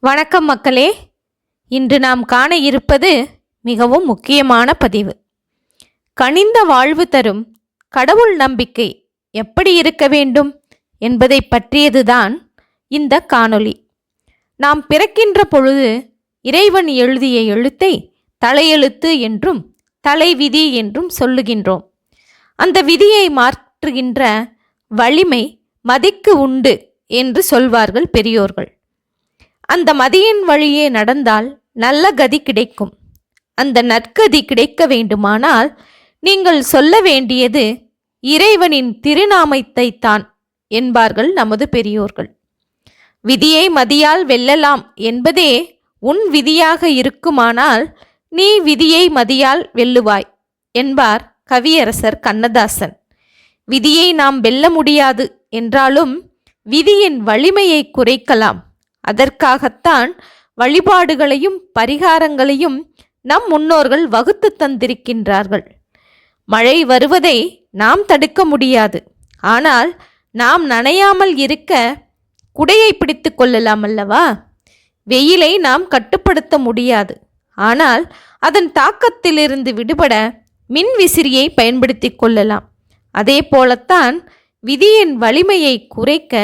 வணக்கம் மக்களே. இன்று நாம் காண இருப்பது மிகவும் முக்கியமான பதிவு. கனிந்த வாழ்வு தரும் கடவுள் நம்பிக்கை எப்படி இருக்க வேண்டும் என்பதை பற்றியதுதான் இந்த காணொளி. நாம் பிறக்கின்ற பொழுது இறைவன் எழுதிய எழுத்தை தலையெழுத்து என்றும் தலைவிதி என்றும் சொல்லுகின்றோம். அந்த விதியை மாற்றுகின்ற வலிமை மதிக்கு உண்டு என்று சொல்வார்கள் பெரியோர்கள். அந்த மதியின் வழியே நடந்தால் நல்ல கதி கிடைக்கும். அந்த நற்கதி கிடைக்க வேண்டுமானால் நீங்கள் சொல்ல வேண்டியது இறைவனின் திருநாமத்தை தான் என்பார்கள் நமது பெரியோர்கள். விதியை மதியால் வெல்லலாம் என்பதே உன் விதியாக இருக்குமானால் நீ விதியை மதியால் வெல்லுவாய் என்பார் கவியரசர் கண்ணதாசன். விதியை நாம் வெல்ல முடியாது என்றாலும் விதியின் வலிமையை குறைக்கலாம். அதற்காகத்தான் வழிபாடுகளையும் பரிகாரங்களையும் நம் முன்னோர்கள் வகுத்து தந்திருக்கின்றார்கள். மழை வருவதை நாம் தடுக்க முடியாது. ஆனால் நாம் நனையாமல் இருக்க குடையை பிடித்து கொள்ளலாம் அல்லவா? வெயிலை நாம் கட்டுப்படுத்த முடியாது. ஆனால் அதன் தாக்கத்திலிருந்து விடுபட மின் விசிறியை பயன்படுத்தி கொள்ளலாம். அதே போலத்தான் விதியின் வலிமையை குறைக்க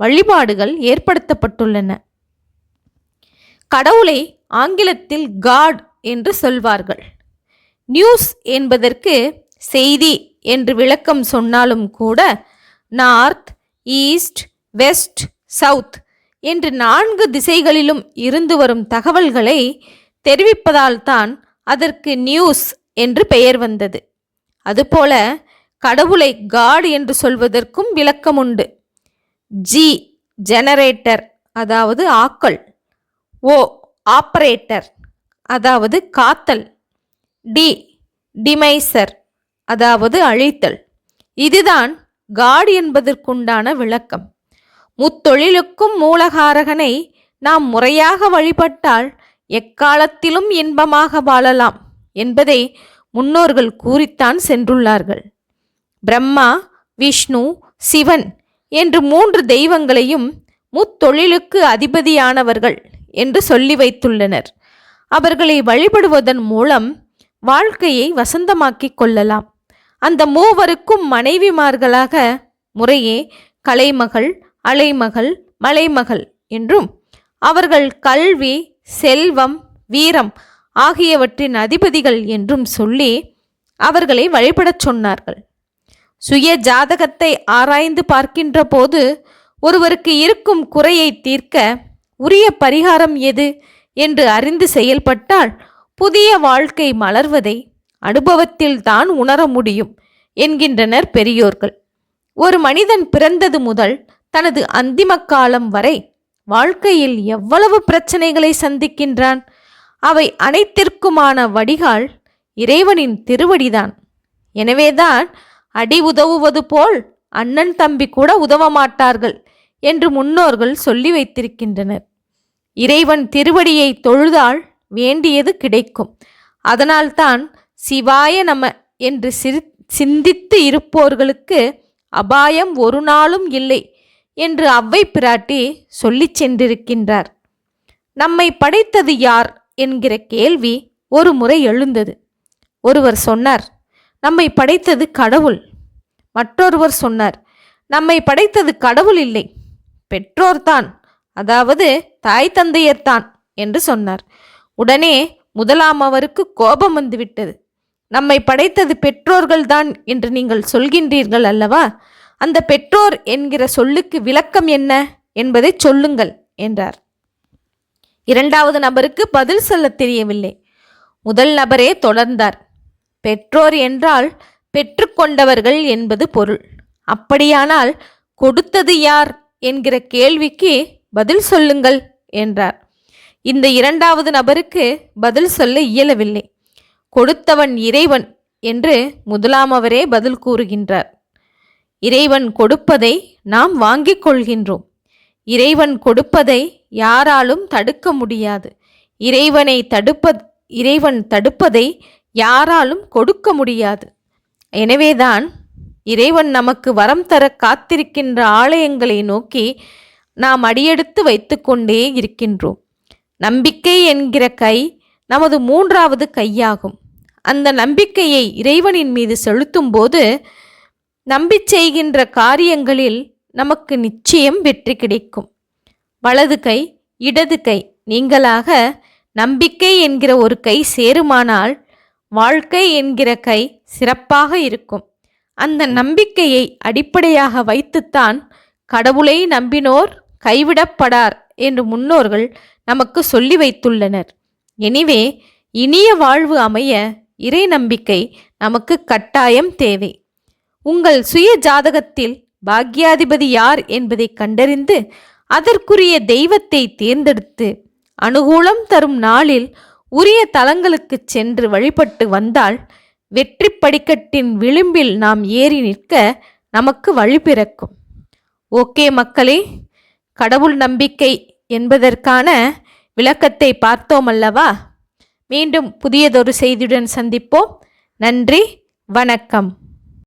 வழிபாடுகள் ஏற்படுத்தப்பட்டுள்ளன. கடவுளை ஆங்கிலத்தில் காட் என்று சொல்வார்கள். நியூஸ் என்பதற்கு செய்தி என்று விளக்கம் சொன்னாலும் கூட நார்த் ஈஸ்ட் வெஸ்ட் சவுத் என்று நான்கு திசைகளிலும் இருந்து வரும் தகவல்களை தெரிவிப்பதால் தான் அதற்கு நியூஸ் என்று பெயர் வந்தது. அதுபோல கடவுளை காட் என்று சொல்வதற்கும் விளக்கம் உண்டு ஜி ஜெனரேட்டர் அதாவது ஆக்கள். ஓ ஆப்பரேட்டர் அதாவது காத்தல். டி டிமைசர் அதாவது அழித்தல். இதுதான் காட் என்பதற்குண்டான விளக்கம். முத்தொழிலுக்கும் மூலகாரகனை நாம் முறையாக வழிபட்டால் எக்காலத்திலும் இன்பமாக வாழலாம் என்பதை முன்னோர்கள் கூறித்தான் சென்றுள்ளார்கள். பிரம்மா விஷ்ணு சிவன் என்று மூன்று தெய்வங்களையும் முத்தொழிலுக்கு அதிபதியானவர்கள். என்று சொல்லி வைத்துள்ளனர். அவர்களை வழிபடுவதன் மூலம் வாழ்க்கையை வசந்தமாக்கிக் கொள்ளலாம். அந்த மூவருக்கும் மனைவிமார்களாக முறையே கலைமகள் அலைமகள் மலைமகள் என்றும் அவர்கள் கல்வி செல்வம் வீரம் ஆகியவற்றின் அதிபதிகள் என்றும் சொல்லி அவர்களை வழிபடச் சொன்னார்கள். சுய ஜாதகத்தை ஆராய்ந்து பார்க்கின்ற போது ஒருவருக்கு இருக்கும் குறையை தீர்க்க உரிய பரிகாரம் எது என்று அறிந்து செயல்பட்டால் புதிய வாழ்க்கை மலர்வதை அனுபவத்தில் தான் உணர முடியும் என்கின்றனர் பெரியோர்கள். ஒரு மனிதன் பிறந்தது முதல் தனது அந்திம காலம் வரை வாழ்க்கையில் எவ்வளவு பிரச்சனைகளை சந்திக்கின்றான்? அவை அனைத்திற்குமான வடிகால் இறைவனின் திருவடிதான். எனவேதான் அடி உதவுவது போல் அண்ணன் தம்பி கூட உதவ மாட்டார்கள். என்று முன்னோர்கள் சொல்லி வைத்திருக்கின்றனர். இறைவன் திருவடியை தொழுதால் வேண்டியது கிடைக்கும். அதனால்தான் சிவாய நம என்று சிரி சிந்தித்து இருப்போர்களுக்கு அபாயம் ஒரு நாளும் இல்லை என்று அவ்வை பிராட்டி சொல்லிச் சென்றிருக்கின்றார். நம்மை படைத்தது யார் என்கிற கேள்வி ஒரு முறை எழுந்தது. ஒருவர் சொன்னார் நம்மை படைத்தது கடவுள். மற்றொருவர் சொன்னார் நம்மை படைத்தது கடவுள் இல்லை. பெற்றோர்தான். அதாவது தாய் தந்தையர்தான் என்று சொன்னார். உடனே முதலாம் அவருக்கு கோபம் வந்துவிட்டது. நம்மை படைத்தது பெற்றோர்கள்தான் என்று நீங்கள் சொல்கின்றீர்கள் அல்லவா? அந்த பெற்றோர் என்கிற சொல்லுக்கு விளக்கம் என்ன என்பதை சொல்லுங்கள் என்றார். இரண்டாவது நபருக்கு பதில் சொல்ல தெரியவில்லை. முதல் நபரே தொடர்ந்தார். பெற்றோர் என்றால் பெற்றுக்கொண்டவர்கள் என்பது பொருள். அப்படியானால் கொடுத்தது யார்? என்கிற கேள்விக்கு பதில் சொல்லுங்கள் என்றார். இந்த இரண்டாவது நபருக்கு பதில் சொல்ல இயலவில்லை. கொடுத்தவன் இறைவன் என்று முதலாமவரே பதில் கூறுகின்றார். இறைவன் கொடுப்பதை நாம் வாங்கிக் கொள்கின்றோம். இறைவன் கொடுப்பதை யாராலும் தடுக்க முடியாது. இறைவனை தடுப்ப இறைவன் தடுப்பதை யாராலும் கொடுக்க முடியாது. எனவேதான் இறைவன் நமக்கு வரம் தர காத்திருக்கின்ற ஆலயங்களை நோக்கி நாம் அடியெடுத்து வைத்துக்கொண்டே இருக்கின்றோம். நம்பிக்கை என்கிற கை நமது மூன்றாவது கையாகும். அந்த நம்பிக்கையை இறைவனின் மீது செலுத்தும் போது நம்பிச் செய்கின்ற காரியங்களில் நமக்கு நிச்சயம் வெற்றி கிடைக்கும். வலது கை இடது கை நீங்களாக நம்பிக்கை என்கிற ஒரு கை சேருமானால் வாழ்க்கை என்கிற கை சிறப்பாக இருக்கும். அந்த நம்பிக்கையை அடிப்படையாக வைத்துத்தான் கடவுளை நம்பினோர் கைவிடப்படார் என்று முன்னோர்கள் நமக்கு சொல்லி வைத்துள்ளனர். எனிவே இனிய வாழ்வு அமைய இறை நம்பிக்கை நமக்கு கட்டாயம் தேவை. உங்கள் சுய ஜாதகத்தில் பாக்யாதிபதி யார் என்பதை கண்டறிந்து அதற்குரிய தெய்வத்தை தேர்ந்தெடுத்து அனுகூலம் தரும் நாளில் உரிய தலங்களுக்கு சென்று வழிபட்டு வந்தால் வெற்றி படிக்கட்டின் விளிம்பில் நாம் ஏறி நிற்க நமக்கு வழி பிறக்கும். ஓகே மக்களே கடவுள் நம்பிக்கை என்பதற்கான விளக்கத்தை பார்த்தோம் அல்லவா? மீண்டும் புதியதொரு செய்தியுடன் சந்திப்போம். நன்றி வணக்கம்.